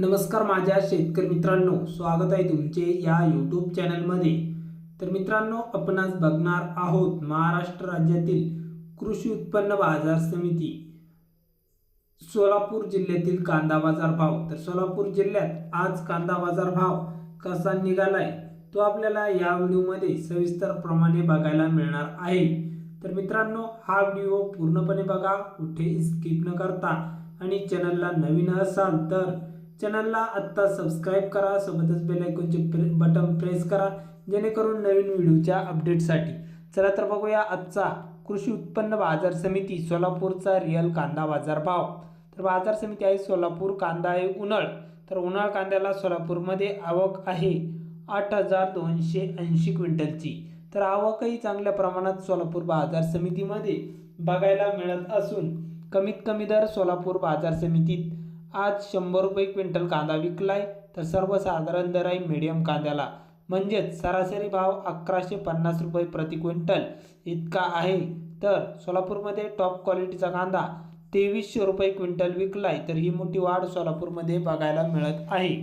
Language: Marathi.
नमस्कार माझ्या शेतकरी मित्रांनो स्वागत आहे तुमचे या यूट्यूब चॅनलमध्ये तर मित्रांनो आपण आज बघणार आहोत महाराष्ट्र राज्यातील कृषी उत्पन्न बाजार समिती सोलापूर जिल्ह्यातील कांदा बाजार भाव. तर सोलापूर जिल्ह्यात आज कांदा बाजार भाव कसा निघालाय तो आपल्याला या व्हिडिओमध्ये सविस्तर प्रमाणे बघायला मिळणार आहे. तर मित्रांनो हा व्हिडिओ पूर्णपणे बघा कुठे स्किप न करता. आणि चॅनलला नवीन असाल तर चॅनलला आत्ता सबस्क्राईब करा सोबतच बेलायकॉनचे प्रे बटन प्रेस करा जेणेकरून नवीन व्हिडिओच्या अपडेटसाठी चला तर बघूया आजचा कृषी उत्पन्न बाजार समिती सोलापूरचा रिअल कांदा बाजार भाव. तर बाजार समिती आहे सोलापूर कांदा आहे उन्हाळ. तर उन्हाळ कांद्याला सोलापूरमध्ये आवक आहे आठ हजार दोनशे ऐंशी क्विंटलची. तर आवकही चांगल्या प्रमाणात सोलापूर बाजार समितीमध्ये बघायला मिळत असून कमीत कमी दर सोलापूर बाजार समितीत आज शंभर रुपये क्विंटल कांदा विकलाय तर सर्वसाधारण दर आहे मीडियम कांद्याला. म्हणजेच सरासरी भाव अकराशे पन्नास रुपये प्रति क्विंटल इतका आहे. तर सोलापूरमध्ये टॉप क्वालिटीचा कांदा तेवीसशे रुपये क्विंटल विकलाय तर ही मोठी वाढ सोलापूरमध्ये बघायला मिळत आहे.